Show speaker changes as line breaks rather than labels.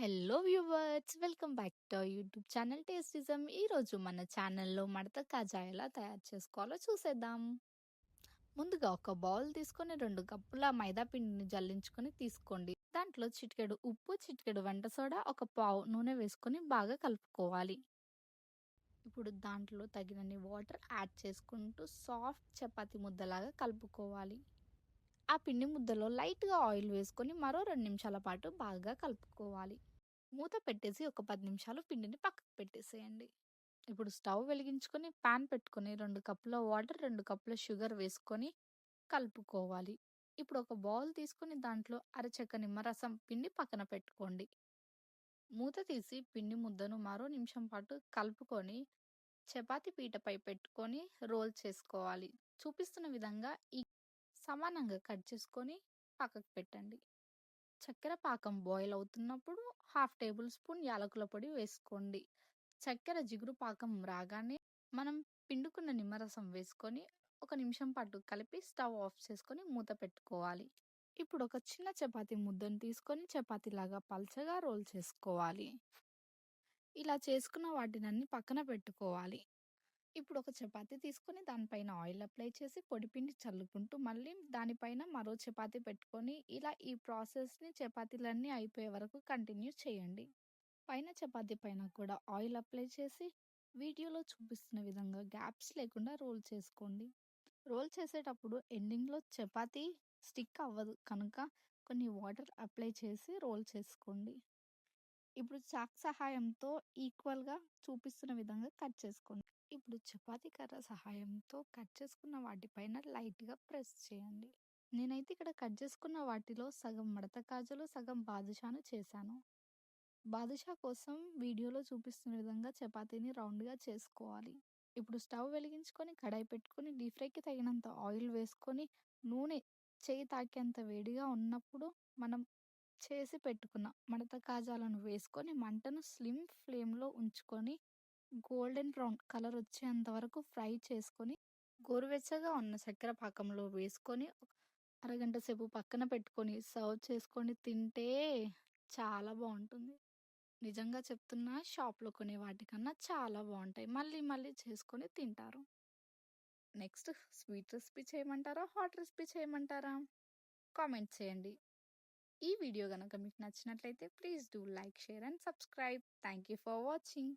Hello viewers welcome back to YouTube channel Tastyism ఈరోజు మన ఛానల్లో మడత కాజా ఎలా తయారు చేసుకోవాలో చూసేద్దాం. ముందుగా ఒక బౌల్ తీసుకొని రెండు కప్పుల మైదా పిండిని జల్లించుకొని తీసుకోండి. దాంట్లో చిటికెడు ఉప్పు చిటికెడు వంట సోడా ఒక పావు నూనె వేసుకొని బాగా కలుపుకోవాలి. ఇప్పుడు దాంట్లో తగినన్ని వాటర్ యాడ్ చేసుకుంటూ సాఫ్ట్ చపాతి ముద్దలాగా కలుపుకోవాలి. ఆ పిండి ముద్దలో లైట్గా ఆయిల్ వేసుకొని మరో రెండు నిమిషాల పాటు బాగా కలుపుకోవాలి. మూత పెట్టేసి ఒక పది నిమిషాలు పిండిని పక్కకు పెట్టేసేయండి. ఇప్పుడు స్టవ్ వెలిగించుకొని పాన్ పెట్టుకొని రెండు కప్పుల వాటర్ రెండు కప్పుల షుగర్ వేసుకొని కలుపుకోవాలి. ఇప్పుడు ఒక బౌల్ తీసుకొని దాంట్లో అరచెక్క నిమ్మరసం పిండి పక్కన పెట్టుకోండి. మూత తీసి పిండి ముద్దను మరో నిమిషం పాటు కలుపుకొని చపాతి పీటపై పెట్టుకొని రోల్ చేసుకోవాలి. చూపిస్తున్న విధంగా ఈ సమానంగా కట్ చేసుకొని పక్కకు పెట్టండి. చక్కెర పాకం బాయిల్ అవుతున్నప్పుడు హాఫ్ టేబుల్ స్పూన్ యాలకుల పొడి వేసుకోండి. చక్కెర జిగురు పాకం రాగానే మనం పిండుకున్న నిమ్మరసం వేసుకొని ఒక నిమిషం పాటు కలిపి స్టవ్ ఆఫ్ చేసుకొని మూత పెట్టుకోవాలి. ఇప్పుడు ఒక చిన్న చపాతి ముద్దను తీసుకొని చపాతీలాగా పల్చగా రోల్ చేసుకోవాలి. ఇలా చేసుకున్న వాటినన్ని పక్కన పెట్టుకోవాలి. ఇప్పుడు ఒక చపాతీ తీసుకొని దానిపైన ఆయిల్ అప్లై చేసి పొడిపిండి చల్లుకుంటూ మళ్ళీ దానిపైన మరో చపాతీ పెట్టుకొని ఇలా ఈ ప్రాసెస్ని చపాతీలన్నీ అయిపోయే వరకు కంటిన్యూ చేయండి. పైన చపాతీ పైన కూడా ఆయిల్ అప్లై చేసి వీడియోలో చూపిస్తున్న విధంగా గ్యాప్స్ లేకుండా రోల్ చేసుకోండి. రోల్ చేసేటప్పుడు ఎండింగ్లో చపాతీ స్టిక్ అవ్వదు కనుక కొన్ని వాటర్ అప్లై చేసి రోల్ చేసుకోండి. ఇప్పుడు చాక్ సహాయంతో ఈక్వల్గా చూపిస్తున్న విధంగా కట్ చేసుకోండి. ఇప్పుడు చపాతీ కర్ర సహాయంతో కట్ చేసుకున్న వాటిపైన లైట్గా ప్రెస్ చేయండి. నేనైతే ఇక్కడ కట్ చేసుకున్న వాటిలో సగం మడత కాజలు సగం బాదుషాను చేశాను. బాదుషా కోసం వీడియోలో చూపిస్తున్న విధంగా చపాతీని రౌండ్గా చేసుకోవాలి. ఇప్పుడు స్టవ్ వెలిగించుకొని కడాయి పెట్టుకొని డీప్ ఫ్రైకి తగినంత ఆయిల్ వేసుకొని నూనె చేయి తాకేంత వేడిగా ఉన్నప్పుడు మనం చేసి పెట్టుకున్న. మడత కాజాలను వేసుకొని మంటను స్లిమ్ ఫ్లేమ్లో ఉంచుకొని గోల్డెన్ బ్రౌన్ కలర్ వచ్చేంత వరకు ఫ్రై చేసుకొని గోరువెచ్చగా ఉన్న చక్కెర పాకంలో వేసుకొని అరగంట సేపు పక్కన పెట్టుకొని సర్వ్ చేసుకొని తింటే చాలా బాగుంటుంది. నిజంగా చెప్తున్నా షాప్లో కొనే వాటికన్నా చాలా బాగుంటాయి. మళ్ళీ మళ్ళీ చేసుకొని తింటారు. నెక్స్ట్ స్వీట్ రెసిపీ చేయమంటారా హాట్ రెసిపీ చేయమంటారా? కామెంట్ చేయండి. ఈ వీడియో కనుక మీకు నచ్చినట్లయితే please do like share and subscribe. Thank you for watching.